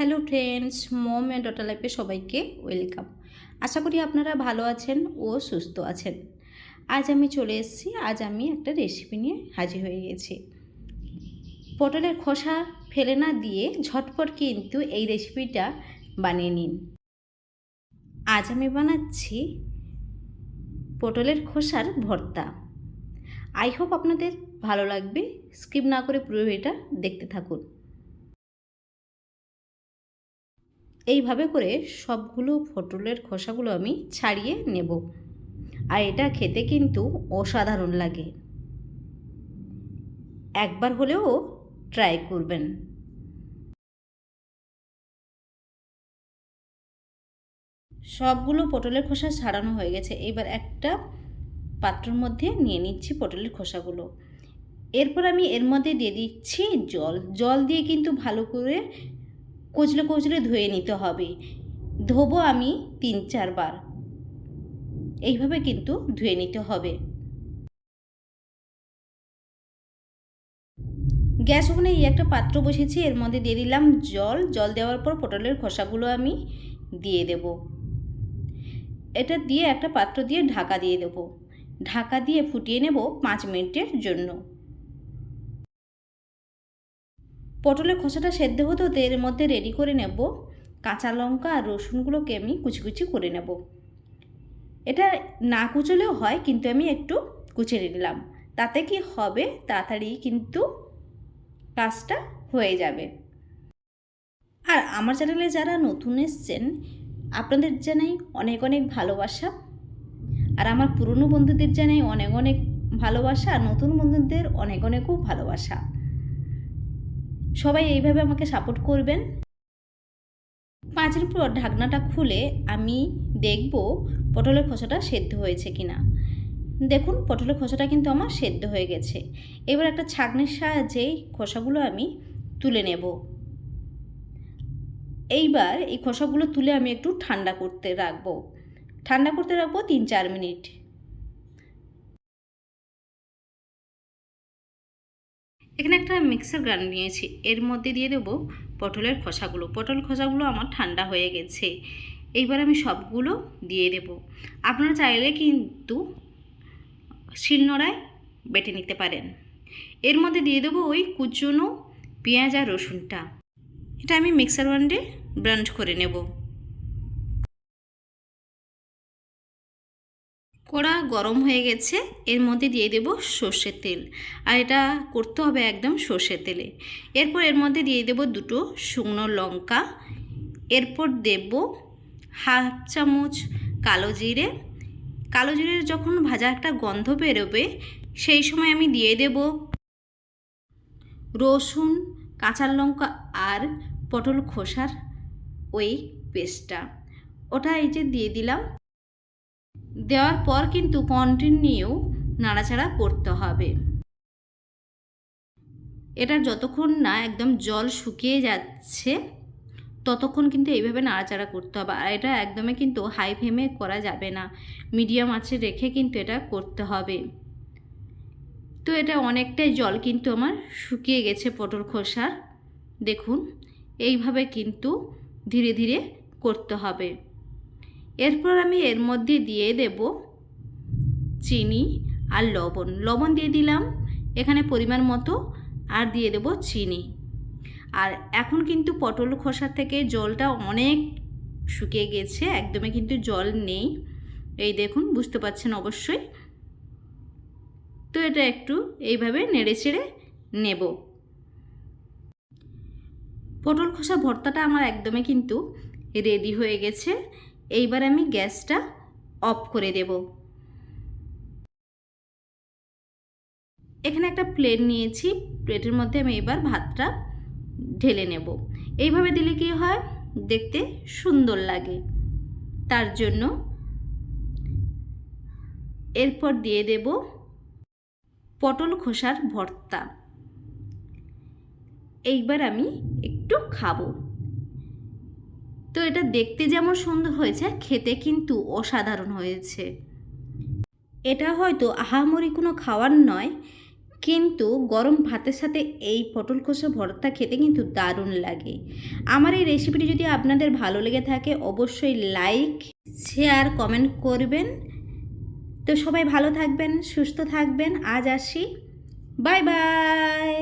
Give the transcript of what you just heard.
Hello friends, mom and daughter লাইফে সবাইকে welcome. আশা করি আপনারা ভালো আছেন ও সুস্থ আছেন। আজ আমি চলে এসেছি, আজ আমি একটা রেসিপি নিয়ে হাজির হয়ে গেছি। পটলের খোসা ফেলে না দিয়ে ঝটপট কিন্তু এই রেসিপিটা বানিয়ে নিন। আজ আমি বানাচ্ছি পটলের খোসার ভর্তা। আই হোপ আপনাদের ভালো লাগবে। স্কিপ না করে পুরো এটা দেখতে থাকুন। এইভাবে করে সবগুলো পটলের খোসাগুলো আমি ছাড়িয়ে নেব। আর এটা খেতে কিন্তু অসাধারণ লাগে। একবার হলেও ট্রাই করবেন। সবগুলো পটলের খোসা ছাড়ানো হয়ে গেছে। এবার একটা পাত্রর মধ্যে নিয়ে নিচ্ছি পটলের খোসাগুলো। এরপর আমি এর মধ্যে দিয়ে দিচ্ছি জল। জল দিয়ে কিন্তু ভালো করে কচলে কচলে ধুয়ে নিতে হবে। ধোবো আমি তিন চারবার এইভাবে কিন্তু ধুয়ে নিতে হবে। গ্যাস ওখানে এই একটা পাত্র বসেছি এর মধ্যে দিয়ে দিলাম জল। জল দেওয়ার পর পটলের খোসাগুলো আমি দিয়ে দেব। এটা দিয়ে একটা পাত্র দিয়ে ঢাকা দিয়ে দেব। ঢাকা দিয়ে ফুটিয়ে নেব পাঁচ মিনিটের জন্য। পটলের খোসাটা সেদ্ধ হতে হতে এর মধ্যে রেডি করে নেব। কাঁচা লঙ্কা আর রসুনগুলোকে আমি কুচি কুচি করে নেব। এটা না কুচলেও হয়, কিন্তু আমি একটু কুচে নিলাম। তাতে কি হবে? তাড়াতাড়ি কিন্তু কাজটা হয়ে যাবে। আর আমার চ্যানেলে যারা নতুন এসছেন, আপনাদের জানাই অনেক অনেক ভালোবাসা। আর আমার পুরনো বন্ধুদের জানাই অনেক অনেক ভালোবাসা, আর নতুন বন্ধুদের অনেক অনেকও ভালোবাসা। সবাই এইভাবে আমাকে সাপোর্ট করবেন। পাঁচের পর ঢাকনাটা খুলে আমি দেখব পটলের খোসাটা সেদ্ধ হয়েছে কি না দেখুন, পটলের খোসাটা কিন্তু আমার সেদ্ধ হয়ে গেছে। এবার একটা ছাঁকনির সাহায্যে খোসাগুলো আমি তুলে নেব। এইবার এই খোসাগুলো তুলে আমি একটু ঠান্ডা করতে রাখব। ঠান্ডা করতে রাখব তিন চার মিনিট। এখানে একটা মিক্সার গ্রাইন্ড নিয়েছি। এর মধ্যে দিয়ে দেবো পটলের খোসাগুলো। পটল খোসাগুলো আমার ঠান্ডা হয়ে গেছে। এইবার আমি সবগুলো দিয়ে দেব। আপনারা চাইলে কিন্তু শিলনোড়ায় বেটে নিতে পারেন। এর মধ্যে দিয়ে দেবো ওই কুচনো পেঁয়াজ আর রসুনটা। এটা আমি মিক্সার গ্রাইন্ডে ব্রান্ড করে নেব। কড়া গরম হয়ে গেছে, এর মধ্যে দিয়ে দেব সর্ষের তেল। আর এটা করতে হবে একদম সর্ষের তেলে। এরপর এর মধ্যে দিয়ে দেব দুটো শুকনো লঙ্কা। এরপর দেব হাফ চামচ কালো জিরে। কালো জিরের যখন ভাজা একটা গন্ধ বেরোবে, সেই সময় আমি দিয়ে দেব রসুন, কাঁচা লঙ্কা আর পটল খোসার ওই পেস্টটা। ওটা এই যে দিয়ে দিলাম। দেওয়ার পর কিন্তু কন্টিনিউ নাড়াচাড়া করতে হবে। এটা যতক্ষণ না একদম জল শুকিয়ে যাচ্ছে, ততক্ষণ কিন্তু এইভাবে নাড়াচাড়া করতে হবে। আর এটা একদমই কিন্তু হাই ফ্লেমে করা যাবে না। মিডিয়াম আঁচে রেখে কিন্তু এটা করতে হবে। তো এটা অনেকটাই জল কিন্তু আমার শুকিয়ে গেছে পটল খোসার। দেখুন, এইভাবে কিন্তু ধীরে ধীরে করতে হবে। এরপর আমি এর মধ্যে দিয়ে দেব চিনি আর লবণ। লবণ দিয়ে দিলাম এখানে পরিমাণ মতো আর দিয়ে দেব চিনি। আর এখন কিন্তু পটল খোসা থেকে জলটা অনেক শুকিয়ে গেছে, একদমই কিন্তু জল নেই। এই দেখুন, বুঝতে পারছেন অবশ্যই। তো এটা একটু এইভাবে নেড়ে চেড়ে নেব। পটল খোসা ভর্তাটা আমার একদমই কিন্তু রেডি হয়ে গেছে। এইবার আমি গ্যাসটা অফ করে দেব। এখানে একটা প্লেট নিয়েছি, প্লেটের মধ্যে আমি এবার ভাতটা ঢেলে নেব। এইভাবে দিলে কি হয়? দেখতে সুন্দর লাগে। তার জন্য এরপর দিয়ে দেব পটল খোসার ভর্তা। এইবার আমি একটু খাব। তো এটা দেখতে যেমন সুন্দর হয়েছে, খেতে কিন্তু অসাধারণ হয়েছে। এটা হয়তো আহামরি কোনো খাওয়ার নয়, কিন্তু গরম ভাতের সাথে এই পটল কষা ভর্তা খেতে কিন্তু দারুণ লাগে। আমার এই রেসিপিটি যদি আপনাদের ভালো লেগে থাকে, অবশ্যই লাইক শেয়ার কমেন্ট করবেন। তো সবাই ভালো থাকবেন, সুস্থ থাকবেন। আজ আসি। Bye bye